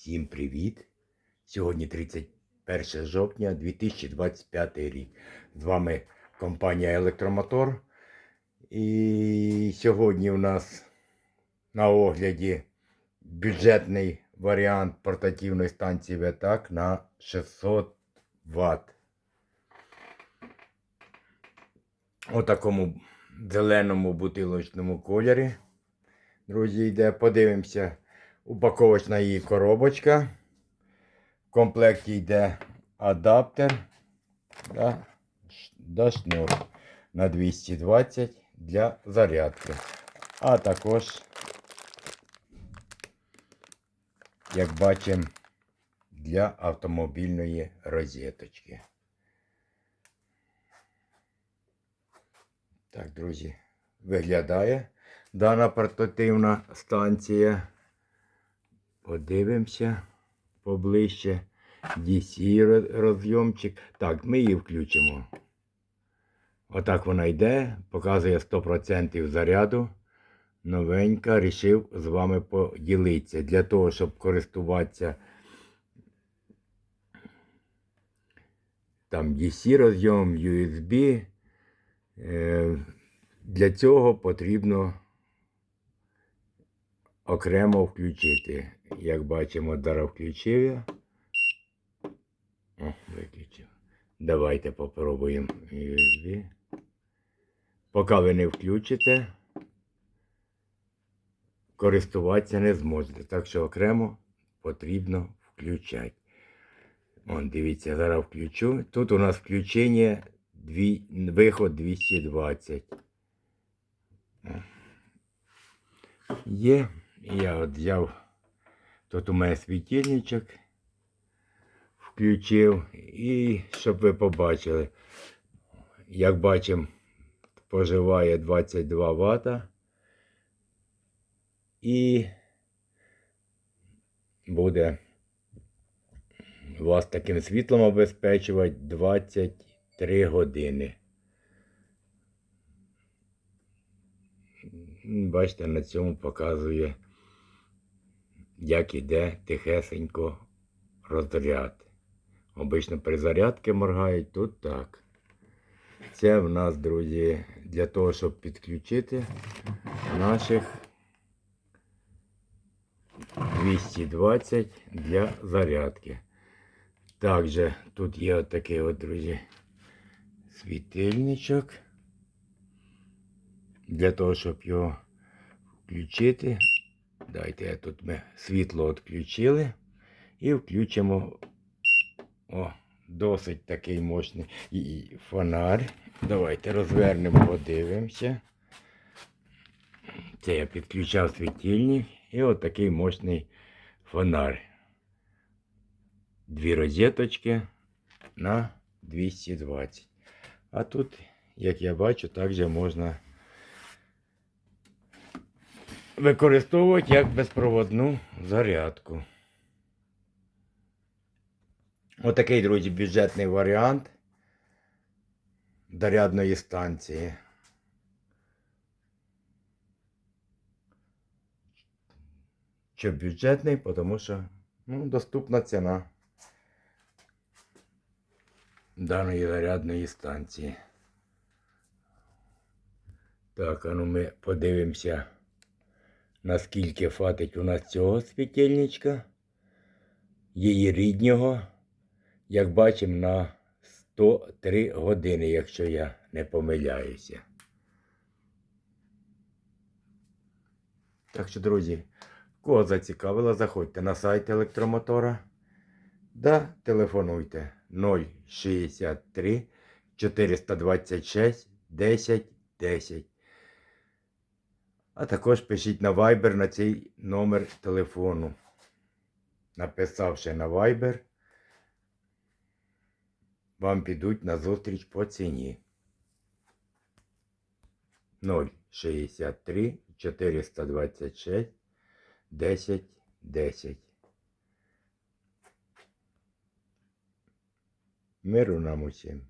Всім привіт! Сьогодні 31 жовтня 2025 рік. З вами компанія Електромотор. І сьогодні у нас на огляді бюджетний варіант портативної станції ВТАК на 600 Вт. У такому зеленому бутилочному кольорі. Друзі, йде, подивимося. Упаковочна її коробочка. В комплекті йде адаптер да, до шнур на 220 для зарядки. А також, як бачимо, для автомобільної розеточки. Так, друзі, виглядає дана портативна станція. Подивимося поближче. DC розйомчик. Так, ми її включимо. Отак вона йде, показує 100% заряду. Новенька, рішив з вами поділитися. Для того, щоб користуватися там DC розйом, USB. Е, Для цього потрібно окремо включити. Як бачимо, зараз включив я. О, виключив. Давайте попробуємо USB. Поки ви не включите, користуватися не зможете. Так що окремо потрібно включати. Вон, дивіться, зараз включу. Тут у нас включення дві, виход 220. О. Є. Я от взяв. Тут у мене світильничок. Включив. І щоб ви побачили. Як бачимо, споживає 22 Вт. І буде вас таким світлом обезпечувати 23 години. Бачите, на цьому показує, як іде тихесенько розряд. Обично при зарядці моргають, тут так. Це в нас, друзі, для того, щоб підключити наших 220 для зарядки. Також тут є отакий от, друзі, світильничок. Для того, щоб його включити, дайте тут ми світло відключили і включимо о, досить такий мощний і фонарь. Давайте розвернемо, подивимося. Це я підключав світильник і от такий мощний фонарь. Дві розеточки на 220. А тут, як я бачу, також можна використовувати як безпроводну зарядку. Отакий, друзі, бюджетний варіант зарядної станції. Що бюджетний, тому що ну, доступна ціна даної зарядної станції. Так, а ну ми подивимося, наскільки хватить у нас цього світильничка, її ріднього, як бачимо, на 103 години, якщо я не помиляюся. Так що, друзі, кого зацікавило, заходьте на сайт електромотора. Да, телефонуйте 063 426 10 10. А також пишіть на Viber на цей номер телефону. Написавши на Viber, вам підуть на зустріч по ціні. 063 426 10 10. Миру нам усім.